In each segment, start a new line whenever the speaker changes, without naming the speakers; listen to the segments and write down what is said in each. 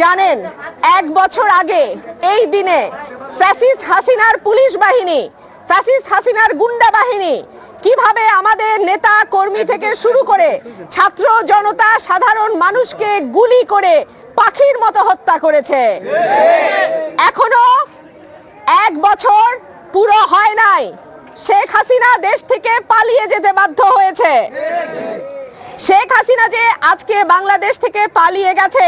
জানেন, এক বছর আগে এই দিনে ফ্যাসিস্ট হাসিনার পুলিশ বাহিনী, ফ্যাসিস্ট হাসিনার গুন্ডা বাহিনী কীভাবে আমাদের নেতা কর্মী থেকে শুরু করে ছাত্র জনতা, সাধারণ মানুষকে গুলি করে পাখির মতো হত্যা করেছে। এখনও এক বছর পুরো হয় নাই। শেখ হাসিনা দেশ থেকে পালিয়ে যেতে বাধ্য হয়েছে। শেখ হাসিনা যে আজকে বাংলাদেশ থেকে পালিয়ে গেছে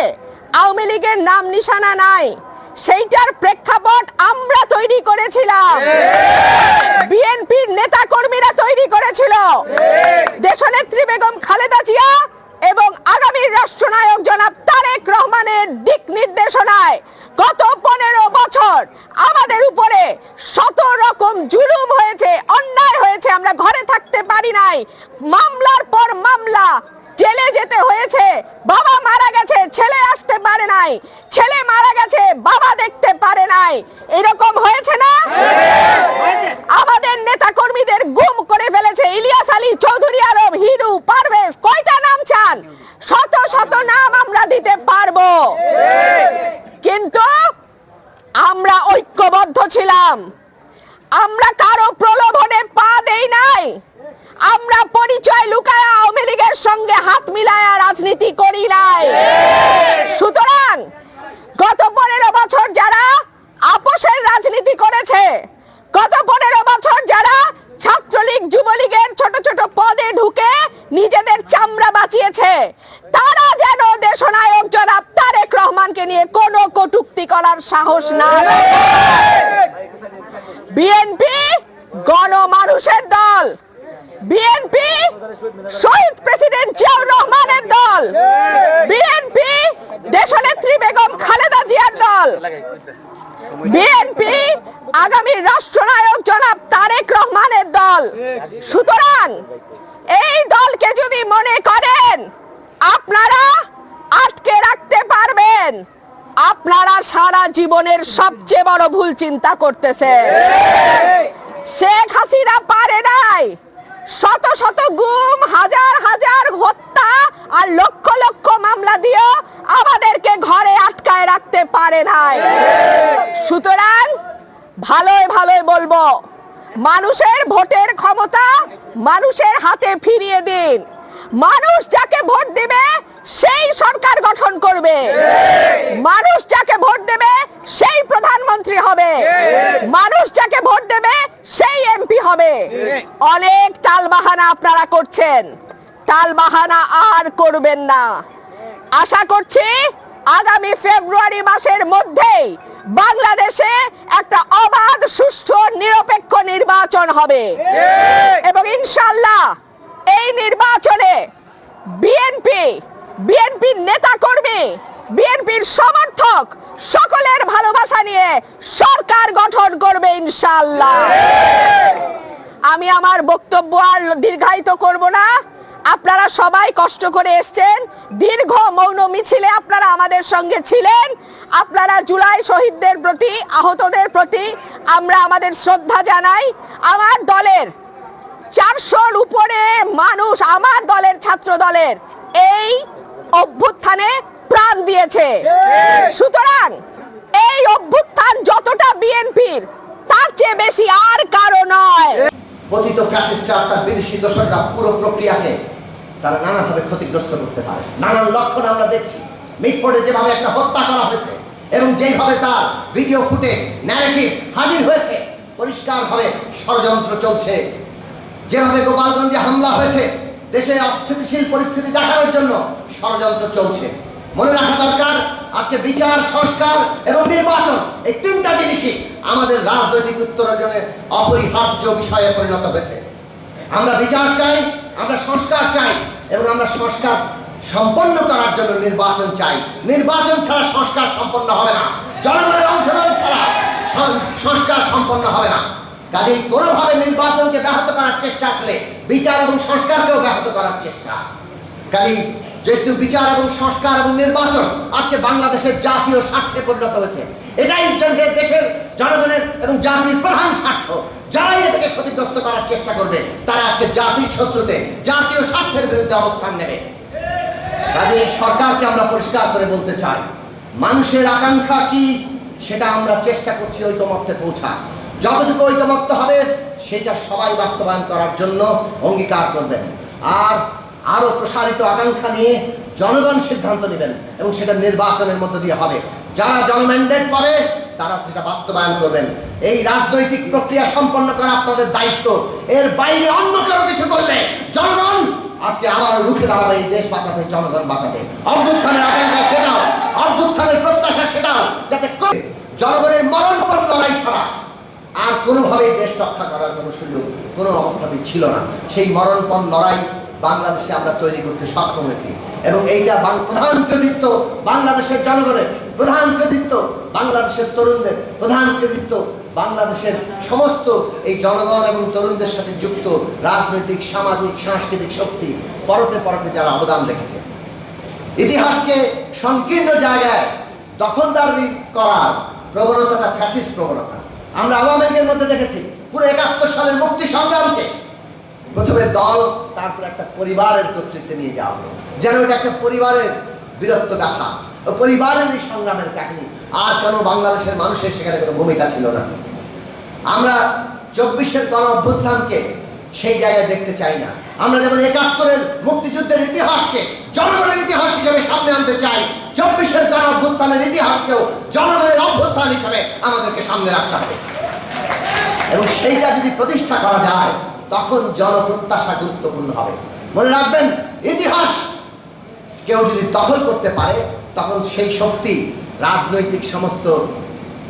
আওয়ামী লীগের নাম নিশানা নাই। সেইটার প্রেক্ষাপট আমরা তৈরি করেছিলাম। বিএনপির নেতা কর্মীরা তৈরি করেছিল। দেশনেত্রী বেগম খালেদা জিয়া এবং আগামীর রাষ্ট্রনায়ক জনাব তারেক রহমানের দিক নির্দেশনায় গত পনেরো বছর আমাদের উপরে শত রকম জুলুম হয়েছে অন্যায় হয়েছে আমরা ঘরে থাকতে পারি নাই মামলার পর মামলা জেলে যেতে হয়েছে। বাবা মারা গেছে ছেলে আসতে পারে নাই। ছেলে মারা গেছে বাবা দেখতে পারে নাই। এরকম হয়েছে না? আমাদের নেতা কর্মীদের গুম করে ফেলেছে ইলিয়াস আলী চৌধুরী আলম হিরু পারভেজ কয়টা নাম চান? শত শত নাম আমরা দিতে পারব। কিন্তু আমরা ঐক্যবদ্ধ ছিলাম আমরা কারও প্রলোভনে পা দেই নাই আমরা পরিচয় লুকায় আওয়ামী সঙ্গে হাত মিলায়া রাজনীতি করি নাই সুতরাং গত পনেরো বছর যারা আপোষের রাজনীতি করেছে, গত পনেরো বছর যারা ছাত্রলীগ, যুবলীগের ছোট ছোট পদে ঢুকে নিজেদের চামড়া বাঁচিয়েছে, তারা যেন দেশনায়ক জনাব তারেক রহমানকে নিয়ে কোনো কটুক্তি করার সাহস না বিএনপি গণমানুষের দল বিএনপি শহীদ প্রেসিডেন্ট জিয়াউর রহমানের দল। বিএনপি দেশনেত্রী বেগম খালেদা জিয়ার দল। বিএনপি আগামী রাষ্ট্রনায়ক জনাব তারেক রহমানের দল। সুতরাং এই দলকে যদি মনে করেন, আপনারা আটকে রাখতে পারবেন। আপনারা সারা জীবনের সবচেয়ে বড় ভুল চিন্তা করতেছেন। শেখ হাসিনা পারে নাই। শত শত গুম, হাজার হাজার হত্যা আর লক্ষ লক্ষ মামলা দিয়েও আমাদেরকে ঘরে আটকায় রাখতে পারে নাই। সুতরাং ভালোই ভালোই বলব, মানুষের ভোটের ক্ষমতা মানুষের হাতে ফিরিয়ে দিন। মানুষ যাকে ভোট দেবে, সেই সরকার গঠন করবে। মানুষ যাকে ভোট দেবে, সেই প্রধানমন্ত্রী হবে। মানুষ যাকে ভোট দেবে, সেই এমপি হবে। অনেক টালবাহানা আপনারা করছেন। টালবাহানা আর করবেন না। আশা করছি আগামী ফেব্রুয়ারি মাসের মধ্যেই বাংলাদেশে একটা অবাধ সুষ্ঠু নিরপেক্ষ নির্বাচন হবে। এবং ইনশাল্লাহ এই নির্বাচনে বিএনপি বিএনপির নেতা কর্মী বিএনপির সমর্থক সকলের ভালোবাসা নিয়ে সরকার গঠন করবে ইনশাল্লাহ আমি আমার বক্তব্য আর দীর্ঘায়িত করব না। আপনারা সবাই কষ্ট করে এসছেন। দীর্ঘ মৌন মিছিলে আপনারা আমাদের সঙ্গে ছিলেন। আপনারা জুলাই শহীদদের প্রতি, আহতদের প্রতি আমরা আমাদের শ্রদ্ধা জানাই। আমার দলের চারশোর উপরে মানুষ আমার দলের ছাত্র দলের এই অভ্যুত্থানে প্রাণ দিয়েছে। সুতরাং এই অভ্যুত্থান যতটা বিএনপির, তার চেয়ে বেশি আর কারও নয়।
পতিত ফ্যাসিস্টরা তার বিদেশি দোসররা পুরো প্রক্রিয়াকে তারা নানাভাবে ক্ষতিগ্রস্ত করতে পারে। নানান লক্ষণ আমরা দেখছি। মিটফোর্ডে যেভাবে একটা হত্যা করা হয়েছে এবং যেভাবে তার ভিডিও ফুটেজ ন্যারেটিভ হাজির হয়েছে, পরিষ্কারভাবে ষড়যন্ত্র চলছে। যেভাবে গোপালগঞ্জে হামলা হয়েছে, দেশে অস্থিতিশীল পরিস্থিতি দেখানোর জন্য ষড়যন্ত্র চলছে। মনে রাখা দরকার আজকে বিচার, সংস্কার এবং নির্বাচন, এই তিনটা জিনিসই আমাদের রাজনৈতিক উত্তরাঞ্চলের অপরিহার্য বিষয়ে পরিণত হয়েছে। আমরা বিচার চাই, আমরা সংস্কার চাই এবং আমরা সংস্কার সম্পন্ন করার জন্য নির্বাচন চাই। নির্বাচন ছাড়া সংস্কার সম্পন্ন হবে না। জনগণের অংশগ্রহণ ছাড়া সংস্কার সম্পন্ন হবে না। কাজেই কোনোভাবে নির্বাচনকে ব্যাহত করার চেষ্টা আসলে বিচার এবং সংস্কারকেও ব্যাহত করার চেষ্টা। কাজেই যেহেতু বিচার এবং সংস্কার এবং নির্বাচন আজকে বাংলাদেশের জাতীয় স্বার্থে পরিণত হয়েছে, এটাই দেশের জনগণের এবং জাতির প্রধান স্বার্থ। যারাই এটাকে ক্ষতিগ্রস্ত করার চেষ্টা করবে, তারা আজকে জাতির শত্রুতে, জাতীয় স্বার্থের বিরুদ্ধে অবস্থান নেবে। কাজে সরকারকে আমরা পরিষ্কার করে বলতে চাই, মানুষের আকাঙ্ক্ষা কি সেটা আমরা চেষ্টা করছি ঐকমত্যে পৌঁছা যতটুকু ঐকমত্য হবে, সেটা সবাই বাস্তবায়ন করার জন্য অঙ্গীকার করবেন। আর আরও প্রসারিত আকাঙ্ক্ষা নিয়ে জনগণ সিদ্ধান্ত নেবেন এবং সেটা নির্বাচনের মধ্য দিয়ে হবে। যারা জনম্যান্ডেট পাবে তারা সেটা বাস্তবায়ন করবেন। এই রাজনৈতিক প্রক্রিয়া সম্পন্ন করা আপনাদের দায়িত্ব। এর বাইরে অন্য কারও কিছু করলে জনগণ আজকে আমার রুখে দাঁড়াবে, এই দেশ বাঁচাতে, জনগণ বাঁচাতে। অভ্যুত্থানের আকাঙ্ক্ষা সেটাও, অভ্যুত্থানের প্রত্যাশা সেটাও যাতে জনগণের মরণপণ লড়াই ছাড়া আর কোনোভাবেই দেশ রক্ষা করার কোনো সুযোগ, কোনো অবস্থাতেই ছিল না। সেই মরণপণ লড়াই বাংলাদেশে আমরা তৈরি করতে সক্ষম হয়েছি। এবং এইটা প্রধান কৃতিত্ব বাংলাদেশের জনগণের, প্রধান কৃতিত্ব বাংলাদেশের তরুণদের, প্রধান কৃতিত্ব বাংলাদেশের সমস্ত এই জনগণ এবং তরুণদের সাথে যুক্ত রাজনৈতিক, সামাজিক, সাংস্কৃতিক শক্তি পরতে পরতে যারা অবদান রেখেছে। ইতিহাসকে সংকীর্ণ জায়গায় দখলদারি করার প্রবণতাটা ফ্যাসিস্ট প্রবণতা। আমরা আওয়ামী লীগের মধ্যে দেখেছি, পুরো একাত্তর সালের মুক্তি সংগ্রামকে প্রথমে দল, তারপর একটা পরিবারের কর্তৃত্বে নিয়ে যাওয়া হলো। যেন এটা একটা পরিবারের বীরত্ব গাথা পরিবারের এই সংগ্রামের কাহিনী, আর কেন বাংলাদেশের মানুষের সেখানে কোনো ভূমিকা ছিল না। আমরা চব্বিশের গণ অভ্যুত্থানকে সেই জায়গায় দেখতে চাই না। আমরা যেমন একাত্তরের মুক্তিযুদ্ধের ইতিহাসকে জনগণের ইতিহাস হিসেবে সামনে আনতে চাই, চব্বিশের গণ অভ্যুত্থানের ইতিহাসকেও জনগণের অভ্যুত্থান হিসেবে আমাদেরকে সামনে রাখতে হবে। এবং সেইটা যদি প্রতিষ্ঠা করা যায় তখন জনপ্রত্যাশা গুরুত্বপূর্ণ হবে। মনে রাখবেন, ইতিহাস কেউ যদি দখল করতে পারে, তখন সেই শক্তি রাজনৈতিক সমস্ত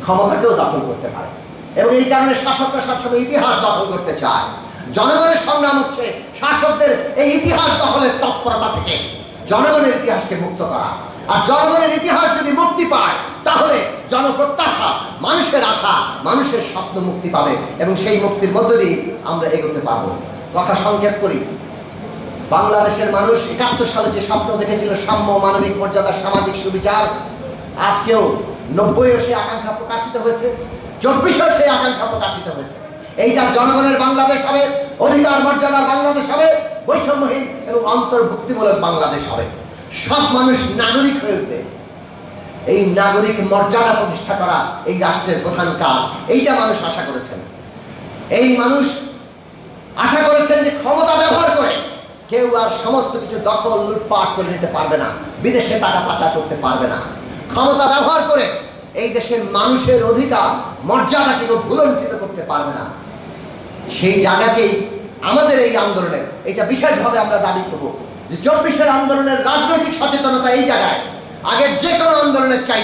ক্ষমতাকেও দখল করতে পারে। এবং এই কারণে শাসকরা সবসময় ইতিহাস দখল করতে চায়। জনগণের সংগ্রাম হচ্ছে শাসকদের এই ইতিহাস দখলের তৎপরতা থেকে জনগণের ইতিহাসকে মুক্ত করা। আর জনগণের ইতিহাস যদি মুক্তি পায় তাহলে জনপ্রত্যাশা, মানুষের আশা, মানুষের স্বপ্ন মুক্তি পাবে এবং সেই মুক্তির মধ্য দিয়ে আমরা এগোতে পারব। কথা সংক্ষেপ করি। বাংলাদেশের মানুষ একাত্তর সালে যে স্বপ্ন দেখেছিল, সাম্য, মানবিক মর্যাদা, সামাজিক সুবিচার, আজকেও নব্বইও সে আকাঙ্ক্ষা প্রকাশিত হয়েছে, চব্বিশেও সেই আকাঙ্ক্ষা প্রকাশিত হয়েছে। এইটা জনগণের বাংলাদেশ হবে, অধিকার মর্যাদার বাংলাদেশ হবে, বৈষম্যহীন এবং অন্তর্ভুক্তিমূলক বাংলাদেশ হবে। সব মানুষ নাগরিক হয়ে উঠবে। এই নাগরিক মর্যাদা প্রতিষ্ঠা করা এই রাষ্ট্রের প্রধান কাজ। এইটা মানুষ আশা করেছেন। এই মানুষ আশা করেছেন যে ক্ষমতা ব্যবহার করে কেউ আর সমস্ত কিছু দখল লুটপাট করে নিতে পারবে না, বিদেশে টাকা পাচার করতে পারবে না। ক্ষমতা ব্যবহার করে এই দেশের মানুষের অধিকার মর্যাদাকে কেউ ভুলণ্ঠিত করতে পারবে না। সেই জায়গাকেই আমাদের এই আন্দোলনের এটা বিশেষভাবে আমরা দাবি করব যে চব্বিশের আন্দোলনের রাজনৈতিক সচেতনতা এই জায়গায় আগের যে কোনো আন্দোলনের চাই